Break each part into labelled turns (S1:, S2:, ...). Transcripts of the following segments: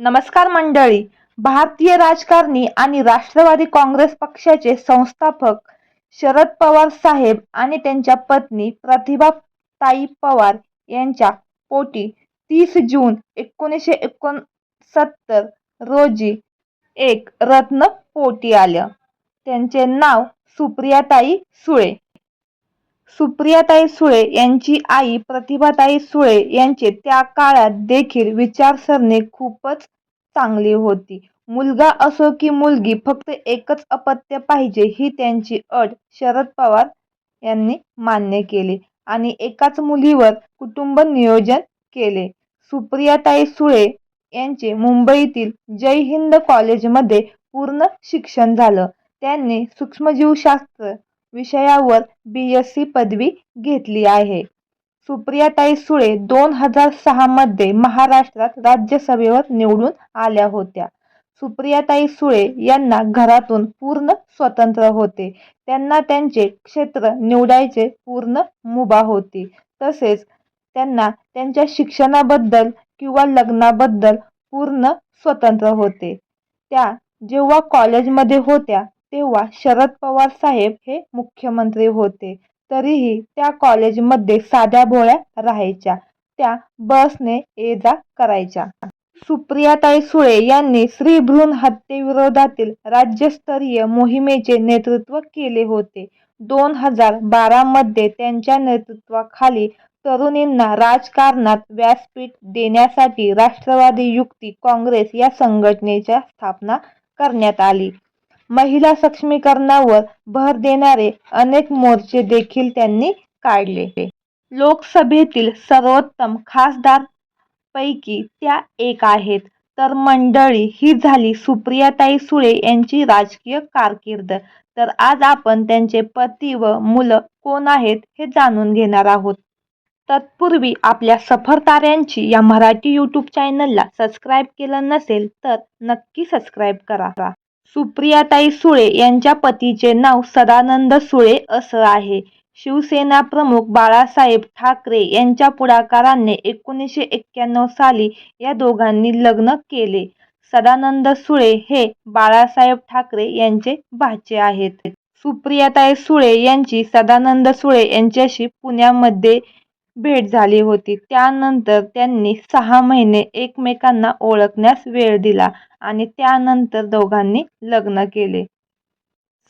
S1: नमस्कार मंडळी. भारतीय राजकारणी आणि राष्ट्रवादी काँग्रेस पक्षाचे संस्थापक शरद पवार साहेब आणि त्यांच्या पत्नी प्रतिभाताई पवार यांच्या पोटी तीस जून एकोणीसशे एकोणसत्तर रोजी एक रत्न पोटी आलं. त्यांचे नाव सुप्रियाताई सुळे. सुप्रियाताई सुळे यांची आई प्रतिभाताई सुळे यांचे त्या काळात देखील विचारसरणी खूपच चांगली होती. मुलगा असो की मुलगी फक्त एकच अपत्य पाहिजे ही त्यांची अट शरद पवार यांनी मान्य केली आणि एकाच मुलीवर कुटुंब नियोजन केले. सुप्रियाताई सुळे यांचे मुंबईतील जय हिंद कॉलेजमध्ये पूर्ण शिक्षण झालं. त्यांनी सूक्ष्मजीवशास्त्र विषयावर बी एस सी पदवी घेतली आहे. सुप्रियाताई सुळे दोन हजार सहामध्ये महाराष्ट्रात राज्यसभेवर निवडून आल्या होत्या. सुप्रियाताई सुळे यांना घरातून पूर्ण स्वतंत्र होते. त्यांना त्यांचे क्षेत्र निवडायचे पूर्ण मुभा होती. तसेच त्यांना त्यांच्या शिक्षणाबद्दल किंवा लग्नाबद्दल पूर्ण स्वतंत्र होते. त्या जेव्हा कॉलेजमध्ये होत्या तेव्हा शरद पवार साहेब हे मुख्यमंत्री होते. तरीही त्या कॉलेजमध्ये साध्या भोळ्या राहायच्या. त्या बसने ये जा करायच्या. सुप्रियाताई सुळे यांनी श्री भ्रूण हत्येविरोधातील राज्यस्तरीय मोहिमेचे नेतृत्व केले होते. दोन हजार बारा मध्ये त्यांच्या नेतृत्वाखाली तरुणींना राजकारणात व्यासपीठ देण्यासाठी राष्ट्रवादी युक्ती काँग्रेस या संघटनेच्या स्थापना करण्यात आली. महिला सक्षमीकरणावर भर देणारे अनेक मोर्चे देखील त्यांनी काढले. लोकसभेतील सर्वोत्तम खासदारांपैकी त्या एक आहेत. तर मंडळी ही झाली सुप्रियाताई सुळे यांची राजकीय कारकीर्द. तर आज आपण त्यांचे पती व मुलं कोण आहेत हे जाणून घेणार आहोत. तत्पूर्वी आपल्या सफर ताऱ्यांची या मराठी यूट्यूब चॅनलला सबस्क्राईब केलं नसेल तर नक्की सबस्क्राईब करा. सुप्रियाताई सुळे यांच्या पतीचे नाव सदानंद सुळे असं आहे. शिवसेना प्रमुख बाळासाहेब ठाकरे यांच्या पुढाकाराने एकोणीसशे एक्क्याण्णव साली या दोघांनी लग्न केले. सदानंद सुळे हे बाळासाहेब ठाकरे यांचे भाचे आहेत. सुप्रियाताई सुळे यांची सदानंद सुळे यांच्याशी पुण्यामध्ये भेट झाली होती. त्यानंतर त्यांनी सहा महिने एकमेकांना ओळखण्यास वेळ दिला आणि त्यानंतर दोघांनी लग्न केले.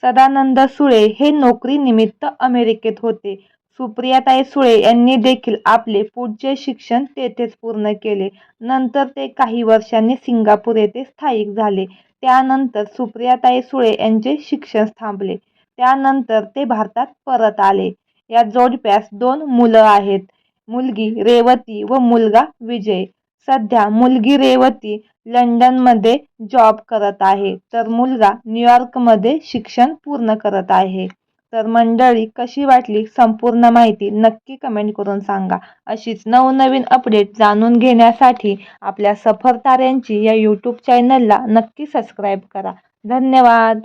S1: सदानंद सुळे हे नोकरीनिमित्त अमेरिकेत होते. सुप्रियाताई सुळे यांनी देखील आपले पुढचे शिक्षण तेथेच पूर्ण केले. नंतर ते काही वर्षांनी सिंगापूर येथे स्थायिक झाले. त्यानंतर सुप्रियाताई सुळे यांचे शिक्षण थांबले. त्यानंतर ते भारतात परत आले. या जोडप्यास दोन मुलं आहेत. मुलगी रेवती व मुलगा विजय. सध्या मुलगी रेवती लंडनमध्ये जॉब करत आहे. तर मुलगा न्यूयॉर्कमध्ये शिक्षण पूर्ण करत आहे. तर मंडळी कशी वाटली? संपूर्ण माहिती नक्की कमेंट करून सांगा. अशीच नवनवीन अपडेट जाणून घेण्यासाठी आपल्या सफर ताऱ्यांची या यूट्यूब चॅनलला नक्की सबस्क्राईब करा. धन्यवाद!